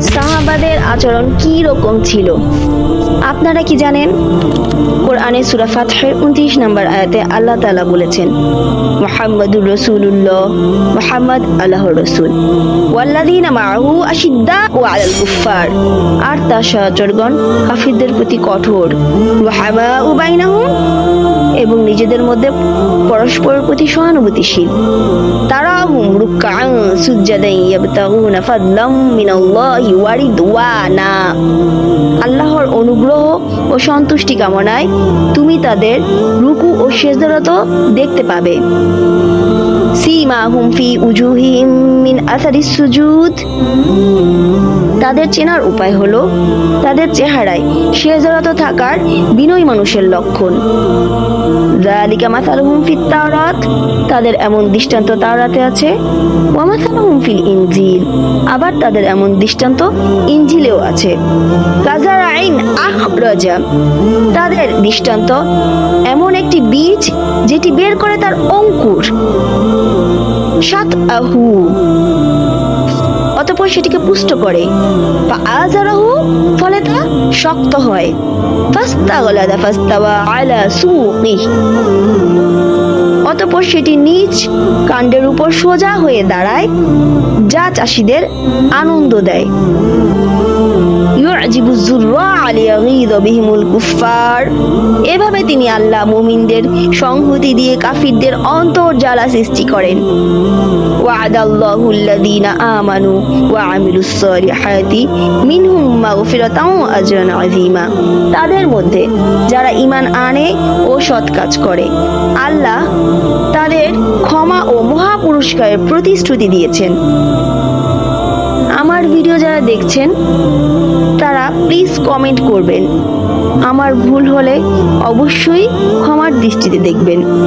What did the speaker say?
সাহাবাদের আচরণ কি রকম ছিল? আপনারা কি জানেন? কোরআনে সুরা ফাতহের উনত্রিশ নম্বর আয়াতে আল্লাহ তাআলা বলেছেন, মোহাম্মদুর রসুল্লাহ মোহাম্মদ আল্লাহর রসুল। ওয়াল্লাদিনা মাহু আশিদ্দা ও কুফার আর তার সহচরগণ কাফিরদের প্রতি কঠোর। ওয়াহামা উবাইনাহুম এবং নিজেদের মধ্যে পরস্পরের প্রতি সহানুভূতিশীল। তারা হুম রুকাং সুজ্জাদাই ইয়াবতাগুনা ফাদলাম মিনাল্লাহি ওয়া রিদওয়ানা। আল্লাহর অনুগ্রহ ও সন্তুষ্টি কামনায় তুমি তাদের রুকু ও সেজদারত দেখতে পাবে। সীমাহুম ফি উজুহিম মিন আসারিস সুজুদ। তাদের চেনার উপায় হলো তাদের চেহারায় সেজদারত থাকার বিনয় মানুষের লক্ষণ। যালিকা মাসালুহুম ফিত তাওরাত, তাদের এমন দৃষ্টান্ত তাওরাতে আছে। ওয়া মাসালুহুম ফিল ইনজিল, আবার তাদের এমন দৃষ্টান্ত ইনজিলেও আছে। কাজারাইন আখরাজা, তাদের দৃষ্টান্ত এমন একটি বীজ যেটি বের করে তার অঙ্কুর। সাত আহু অতপর সেটিকে পুষ্ট করে। বা আজারাহু ফলে তা শক্ত হয়। ফাস্তাগলাদা ফাস্তাওয়া আলা সুকিহ অতপর সেটি নিজ কাণ্ডের উপর সোজা হয়ে দাঁড়ায়, যা চাষিদের আনন্দ দেয়। এভাবে তিনি আল্লাহ মুমিনদের সংহতি দিয়ে কাফিরদের অন্তর জ্বালা সৃষ্টি করেন وعد الله الذين آمنوا وعملوا الصالحات منهم مغفرة وأجرا عظيما তাদের মধ্যে যারা ঈমান আনে ও সৎ কাজ করে আল্লাহ তাদের ক্ষমা ও মহা পুরস্কারের প্রতিশ্রুতি দিয়েছেন আমার ভিডিও যারা দেখছেন, তারা প্লিজ কমেন্ট করবেন। আমার ভুল হলে অবশ্যই ক্ষমার দৃষ্টিতে দেখবেন।